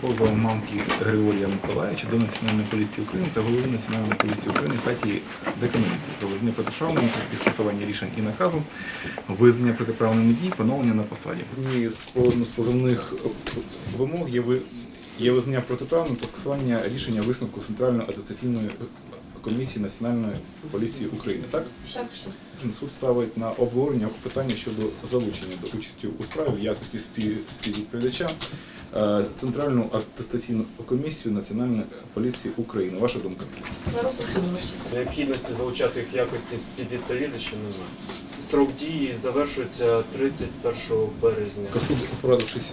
позовом мамки Григорія Миколаївича до Національної поліції України та голови Національної поліції України Каті Декаменці про визнання протиправними і скасування рішень і наказу, визнання протиправними дій, поновлення на посаді. Однією з з позовних вимог є ви- є визнання протиправним та скасування рішення висновку Центральної атестаційної комісії Національної поліції України. Так? Так, Суд ставить на обговорення питання щодо залучення до участі у справі в якості співвідповідача Центральну атестаційну комісію Національної поліції України. Ваша думка? Необхідності залучати їх якості співвідповідача немає. Строк дії завершується 31 березня. Суд, порадившись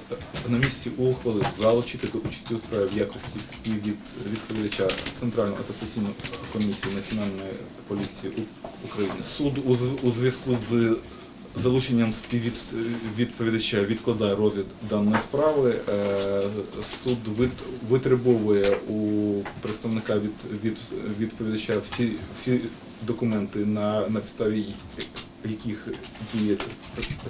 на місці, ухвалив залучити до участі у справі в якості співвідповідача Центральну атестаційну комісію Національної поліції України. Суд у з- у зв'язку з залученням співвідповідача відкладає розгляд даної справи. Е, Суд вит- витребовує у представника від відповідача всі, всі документи, на, на підставі яких діє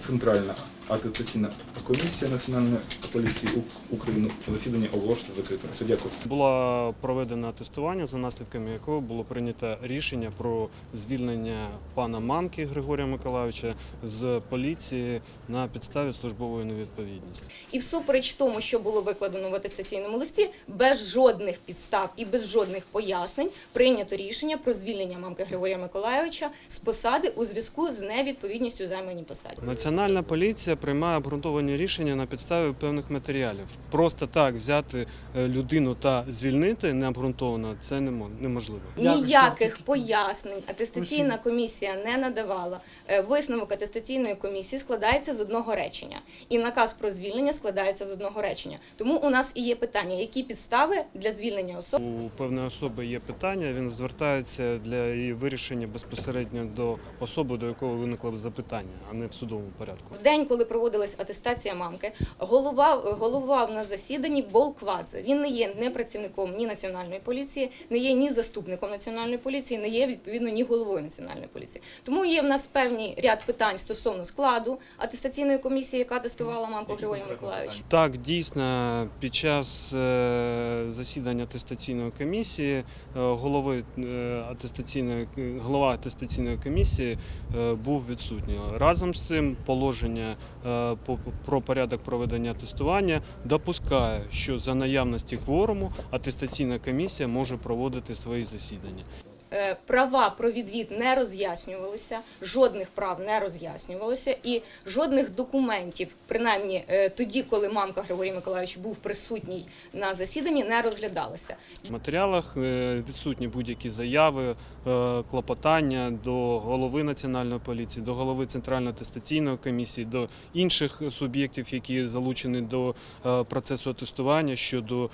Центральна атестаційна комісія Національної поліції України. Засідання оголошується закритим. Все, дякую. Було проведено тестування, за наслідками якого було прийнято рішення про звільнення пана Мамки Григорія Миколайовича з поліції на підставі службової невідповідності. І всупереч тому, що було викладено в атестаційному листі, без жодних підстав і без жодних пояснень прийнято рішення про звільнення мамки Григорія Миколайовича з посади у зв'язку з невідповідністю займаній посаді. Національна поліція приймає обґрунтовані рішення на підставі певних матеріалів. Просто так взяти е, людину та звільнити необґрунтовано це немо- неможливо. Ніяких пояснень атестаційна комісія не надавала. Е, Висновок атестаційної комісії складається з одного речення, і наказ про звільнення складається з одного речення. Тому у нас і є питання, які підстави для звільнення особи. У певної особи є питання, він звертається для її вирішення безпосередньо до особи, до якої виникло запитання, а не в судовому порядку. В день, коли проводилась атестація мамки, голова головував на засіданні Болквадзе. Він не є не працівником ні національної поліції, не є ні заступником національної поліції, не є відповідно ні головою національної поліції. Тому є в нас певний ряд питань стосовно складу атестаційної комісії, яка тестувала мамку Григорія Миколаївича. Так, дійсно, під час е, засідання атестаційної комісії е, голови е, атестаційної голова атестаційної комісії е, був відсутній. Разом з цим положення по- про порядок проведення тестування допускає, що за наявності кворуму атестаційна комісія може проводити свої засідання. Е, Права про відвід не роз'яснювалися, жодних прав не роз'яснювалося, і жодних документів, принаймні е, тоді, коли мамка Григорій Миколаївич був присутній на засіданні, не розглядалися. В матеріалах е, відсутні будь-які заяви, клопотання до голови національної поліції, до голови центральної атестаційної комісії, до інших суб'єктів, які залучені до процесу тестування щодо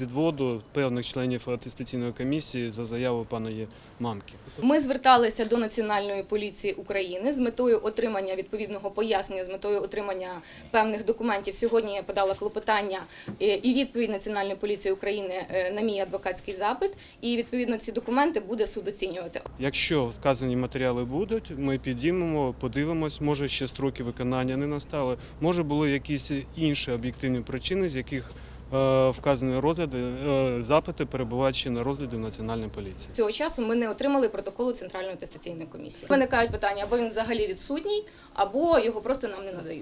відводу певних членів атестаційної комісії за заявою пана Є- мамки. Ми зверталися до Національної поліції України з метою отримання відповідного пояснення, з метою отримання певних документів. Сьогодні я подала клопотання е, і відповідь Національної поліції України е, на мій адвокатський запит. І відповідно ці документи буде суд оцінювати. Якщо вказані матеріали будуть, ми підіймемо, подивимось, може ще строки виконання не настали, може були якісь інші об'єктивні причини, з яких вказані розгляди, е, запити перебуваючи на розгляді в національній поліції. Цього часу ми не отримали протоколу Центральної атестаційної комісії. Виникають питання, або він взагалі відсутній, або його просто нам не надають.